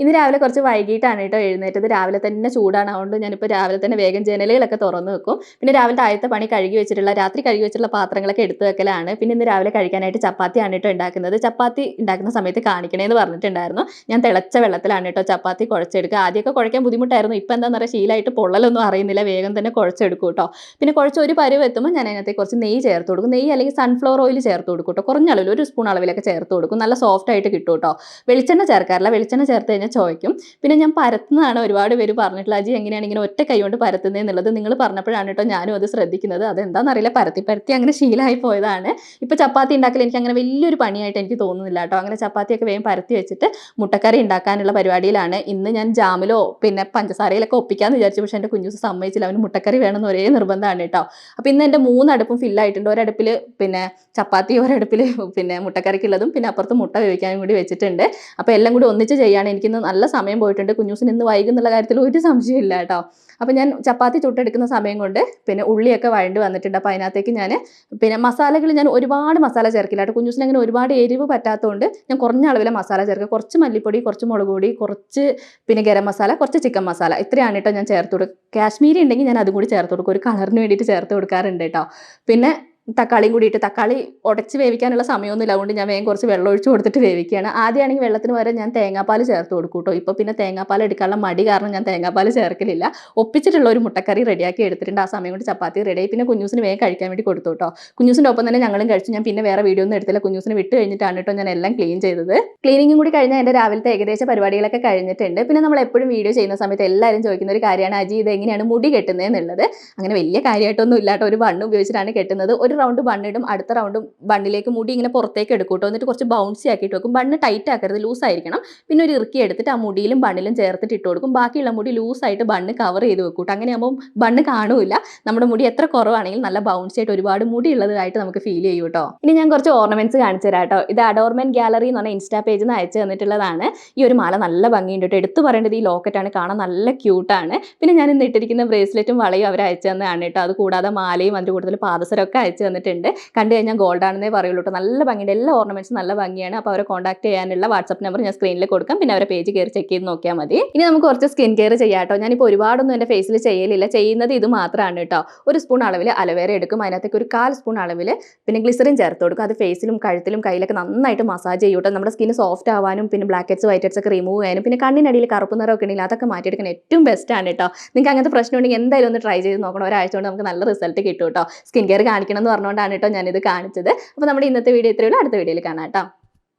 ഇന്ന് രാവിലെ കുറച്ച് വൈകിട്ടാണ് കേട്ടോ എഴുന്നേറ്റത്. രാവിലെ തന്നെ ചൂടാണ്. അതുകൊണ്ട് ഞാനിപ്പോൾ രാവിലെ തന്നെ വേഗം ജനലുകളൊക്കെ തുറന്ന് വെക്കും. പിന്നെ രാവിലെ ആദ്യത്തെ പണി കഴുകി വെച്ചിട്ടുള്ള രാത്രി കഴുകി വെച്ചിട്ടുള്ള പാത്രങ്ങളൊക്കെ എടുത്തു വെക്കലാണ്. പിന്നെ ഇന്ന് രാവിലെ കഴിക്കാനായിട്ട് ചപ്പാത്തിയാണ് കേട്ടോ ഉണ്ടാക്കുന്നത്. ചപ്പാത്തി ഉണ്ടാക്കുന്ന സമയത്ത് കാണിക്കണേന്ന് പറഞ്ഞിട്ടുണ്ടായിരുന്നു. ഞാൻ തിളച്ച വെള്ളത്തിലാണ് കേട്ടോ ചപ്പാത്തി കുഴച്ചെടുക്കുക. ആദ്യമൊക്കെ കുഴക്കാൻ ബുദ്ധിമുട്ടായിരുന്നു. ഇപ്പം എന്താണെന്ന് പറയുക ശീലമായിട്ട് പൊള്ളലൊന്നും അറിയുന്നില്ല. വേഗം തന്നെ കുഴച്ചെടുക്കും കേട്ടോ. പിന്നെ കുഴച്ച് ഒരു പരുവ് എത്തുമ്പോൾ ഞാൻ അതിനകത്ത് കുറച്ച് നെയ്യ് ചേർത്ത് കൊടുക്കും. നെയ്യ് അല്ലെങ്കിൽ സൺഫ്ലവർ ഓയിൽ ചേർത്ത് കൊടുക്കും കേട്ടോ. കുറഞ്ഞ അളവിൽ ഒരു സ്പൂൺ അളവിലൊക്കെ ചേർത്ത് കൊടുക്കും. നല്ല സോഫ്റ്റ് ആയിട്ട് കിട്ടും കേട്ടോ. വെളിച്ചെണ്ണ ചേർക്കാറില്ല. വെളിച്ചെണ്ണ ചേർത്ത് കഴിഞ്ഞാൽ ചോയ്ക്കും പിന്നെ ഞാൻ പരത്തുന്നതാണ് ഒരുപാട് പേര് പറഞ്ഞിട്ടുള്ള അജി എങ്ങനെയാണ് ഇങ്ങനെ ഒറ്റ കൈ കൊണ്ട് പരത്തുന്നത് എന്നുള്ളത്? നിങ്ങൾ പറഞ്ഞപ്പോഴാണ് കേട്ടോ ഞാനും അത് ശ്രദ്ധിക്കുന്നത്. അതെന്താണെന്നറിയില്ല പരത്തി പരത്തി അങ്ങനെ ശീലമായി പോയതാണ്. ഇപ്പോൾ ചപ്പാത്തി ഉണ്ടാക്കൽ എനിക്ക് അങ്ങനെ വലിയൊരു പണിയായിട്ട് എനിക്ക് തോന്നുന്നില്ല കേട്ടോ. അങ്ങനെ ചപ്പാത്തിയൊക്കെ വേഗം പരത്തി വെച്ചിട്ട് മുട്ടക്കറി ഉണ്ടാക്കാനുള്ള പരിപാടിയിലാണ്. ഇന്ന് ഞാൻ ജാമിലോ പിന്നെ പഞ്ചസാരയിലൊക്കെ ഒപ്പിക്കാമെന്ന് വിചാരിച്ചു. പക്ഷേ എന്റെ കുഞ്ഞൂസ് സമ്മതിച്ചില്ല. അവന് മുട്ടക്കറി വേണമെന്ന് ഒരേ നിർബന്ധമാണ് കേട്ടോ. അപ്പോൾ ഇന്ന് എന്റെ മൂന്ന് മൂന്നടുപ്പും ഫില്ലായിട്ടുണ്ട്. ഒരടുപ്പിൽ പിന്നെ ചപ്പാത്തി ഒരടുപ്പിൽ പിന്നെ മുട്ടക്കറിക്കുള്ളതും പിന്നെ അപ്പുറത്ത് മുട്ട വേവിക്കാനും കൂടി വെച്ചിട്ടുണ്ട്. അപ്പോൾ എല്ലാം കൂടി ഒന്നിച്ച് ചെയ്യാണ് എനിക്കിന്ന് നല്ല സമയം പോയിട്ടുണ്ട്. കുഞ്ഞൂസിന് ഇന്ന് വൈകുന്നുള്ള കാര്യത്തിൽ ഒരു സംശയമില്ല കേട്ടോ. അപ്പോൾ ഞാൻ ചപ്പാത്തി ചുട്ടെടുക്കുന്ന സമയം കൊണ്ട് പിന്നെ ഉള്ളിയൊക്കെ വഴണ്ടി വന്നിട്ടുണ്ട്. അപ്പോൾ അതിനകത്തേക്ക് ഞാൻ പിന്നെ മസാലകൾ ഞാൻ ഒരുപാട് മസാല ചേർക്കില്ല കേട്ടോ. കുഞ്ഞൂസിന് അങ്ങനെ ഒരുപാട് എരിവ് പറ്റാത്തതുകൊണ്ട് ഞാൻ കുറഞ്ഞ അളവിലെ മസാല ചേർക്കുക കുറച്ച് മല്ലിപ്പൊടി കുറച്ച് മുളക് പൊടി കുറച്ച് പിന്നെ ഗരം മസാല കുറച്ച് ചിക്കൻ മസാല. ഇത്രയാണ് കേട്ടോ ഞാൻ ചേർത്ത് കൊടുക്കുക കാശ്മീരി ഉണ്ടെങ്കിൽ ഞാൻ അതും കൂടി ചേർത്ത് കൊടുക്കും. ഒരു കളറിന് വേണ്ടിയിട്ട് ചേർത്ത് കൊടുക്കാറുണ്ട് കേട്ടോ. പിന്നെ തക്കാളിയും കൂടിയിട്ട് തക്കാളി ഉടച്ച് വേവിക്കാനുള്ള സമയമൊന്നുമില്ല. അതുകൊണ്ട് ഞാൻ വേഗം കുറച്ച് വെള്ളം ഒഴിച്ച് കൊടുത്തിട്ട് വേവിക്കുകയാണ്. ആദ്യമാണെങ്കിൽ വെള്ളത്തിന് പകരം ഞാൻ തേങ്ങാപ്പാൽ ചേർത്ത് കൊടുക്കും കേട്ടോ. ഇപ്പോൾ പിന്നെ തേങ്ങാപ്പാൽ എടുക്കാനുള്ള മടി കാരണം ഞാൻ തേങ്ങാപ്പാൽ ചേർക്കലില്ല. ഒപ്പിച്ചിട്ടുള്ള ഒരു മുട്ടക്കറി റെഡിയാക്കി എടുത്തിട്ടുണ്ട്. ആ സമയം കൊണ്ട് ചപ്പാത്തി റെഡിയായി പിന്നെ കുഞ്ഞൂസിന് വേഗം കഴിക്കാൻ വേണ്ടി കൊടുത്തു കേട്ടോ. കുഞ്ഞൂസിന്റെ ഒപ്പം തന്നെ ഞങ്ങളും കഴിച്ചു. ഞാൻ പിന്നെ വേറെ വീഡിയോ ഒന്നും എടുത്തില്ല. കുഞ്ഞൂസിന് വിട്ട് കഴിഞ്ഞിട്ടാണ് കേട്ടോ ഞാൻ എല്ലാം ക്ലീൻ ചെയ്തത്. ക്ലീനിങ്ങും കൂടി കഴിഞ്ഞാൽ എന്റെ രാവിലത്തെ ഏകദേശ പരിപാടികളൊക്കെ കഴിഞ്ഞിട്ടുണ്ട്. പിന്നെ നമ്മൾ എപ്പോഴും വീഡിയോ ചെയ്യുന്ന സമയത്ത് എല്ലാവരും ചോദിക്കുന്ന ഒരു കാര്യമാണ് അജി ഇത് എങ്ങനെയാണ് മുടി കെട്ടുന്നത് എന്നുള്ളത് അങ്ങനെ വലിയ കാര്യമായിട്ടൊന്നും ഇല്ലാട്ടോ. ഒരു ബണ്ണ് ഉപയോഗിച്ചിട്ടാണ് കെട്ടുന്നത്. റൗണ്ട് ബണ്ണിടും അടുത്ത റൗണ്ട് ബണ്ണിലേക്ക് മുടി ഇങ്ങനെ പുറത്തേക്ക് എടുക്കും എന്നിട്ട് കുറച്ച് ബൗൺസി ആക്കിയിട്ട് വെക്കും. ബണ്ണ് ടൈറ്റ് ആക്കരുത് ലൂസ് ആയിരിക്കണം. പിന്നെ ഒരു ഇറുക്കി എടുത്തിട്ട് ആ മുടിയിലും ബണ്ണിലും ചേർത്തിട്ട് ഇട്ട് കൊടുക്കും. ബാക്കിയുള്ള മുടി ലൂസായിട്ട് ബണ്ണ് കവർ ചെയ്ത് വെക്കും കേട്ടോ അങ്ങനെ ആകുമ്പോൾ ബണ്ണ് കാണൂല നമ്മുടെ മുടി എത്ര കുറവാണെങ്കിലും നല്ല ബൗൺസി ആയിട്ട് ഒരുപാട് മുടി ഉള്ളതായിട്ട് നമുക്ക് ഫീൽ ചെയ്യും കേട്ടോ ഇനി ഞാൻ കുറച്ച് ഓർണമെന്റ്സ് കാണിച്ചു തരാം കേട്ടോ ഇത് അഡോർമെന്റ് ഗാലറി എന്ന് പറഞ്ഞ ഇൻസ്റ്റാ പേജിൽ നിന്ന് അയച്ചു തന്നിട്ടുള്ളതാണ്. ഈ ഒരു മാല നല്ല ഭംഗിയുണ്ട് കേട്ടോ എടുത്തു പറയേണ്ടത് ഈ ലോക്കറ്റാണ് കാണാൻ നല്ല ക്യൂട്ടാണ് പിന്നെ ഞാൻ ഇന്ന് ഇട്ടിരിക്കുന്ന ബ്രേസ്ലെറ്റും വളയും അവർ അയച്ചു തന്നതാണ് കേട്ടോ അത് കൂടാതെ മാലയും അതിന്റെ കൂടുതൽ പാദസരമൊക്കെ അയച്ചു തന്നിട്ടുണ്ട്. കണ്ടു കഴിഞ്ഞാൽ ഗോൾഡ് ആണെന്നേ പറയുള്ളൂ കേട്ടോ നല്ല ഭംഗിയുണ്ട്. എല്ലാ ഓർണമെന്റ്സും നല്ല ഭംഗിയാണ്. അപ്പോൾ അവരെ കോൺടാക്ട് ചെയ്യാനുള്ള വാട്സപ്പ് നമ്പർ ഞാൻ സ്ക്രീനിൽ കൊടുക്കാം. പിന്നെ അവരെ പേജ് കയറി ചെക്ക് ചെയ്ത് നോക്കിയാൽ മതി. ഇനി നമുക്ക് കുറച്ച് സ്കിൻ കെയർ ചെയ്യാം കേട്ടോ ഞാനിപ്പോൾ ഒരുപാടൊന്നും എന്റെ ഫേസിൽ ചെയ്യലില്ല. ചെയ്യുന്നത് ഇത് മാത്രമാണ് കേട്ടോ ഒരു സ്പൂൺ അളവിൽ അലവേര എടുക്കും. അതിനകത്തേക്ക് ഒരു കാൽ സ്പൂൺ അളവിൽ പിന്നെ ഗ്ലിസറിൻ ചേർത്ത് കൊടുക്കും. അത് ഫേസിലും കഴുത്തിലും കയ്യിലൊക്കെ നന്നായിട്ട് മസാജ് ചെയ്യും കേട്ടോ നമ്മുടെ സ്കിന്ന് സോഫ്റ്റ് ആവാനും പിന്നെ ബ്ലാക്ക് ഹെഡ്സ് വൈറ്റ് ഹെഡ്സ് ഒക്കെ റിമൂവ് ചെയ്യാനും പിന്നെ കണ്ണിനടിയിൽ കറുപ്പ് നിറമൊക്കെ ഉണ്ടെങ്കിൽ അതൊക്കെ മാറ്റിയെടുക്കാൻ ഏറ്റവും ബെസ്റ്റ് ആണ് കേട്ടോ നിങ്ങൾക്ക് അങ്ങനത്തെ പ്രശ്നം ഉണ്ടെങ്കിൽ എന്തായാലും ഒന്ന് ട്രൈ ചെയ്ത് നോക്കണം. ഒരാഴ്ച കൊണ്ട് നമുക്ക് നല്ല റിസൾട്ട് കിട്ടും കേട്ടോ സ്കിൻ കെയർ കാണിക്കണം പറഞ്ഞുകൊണ്ടാണ് കേട്ടോ ഞാനിത് കാണിച്ചത്. അപ്പോൾ നമ്മുടെ ഇന്നത്തെ വീഡിയോ ഇത്രയുള്ളൂ അടുത്ത വീഡിയോയിൽ കാണാം കേട്ടോ.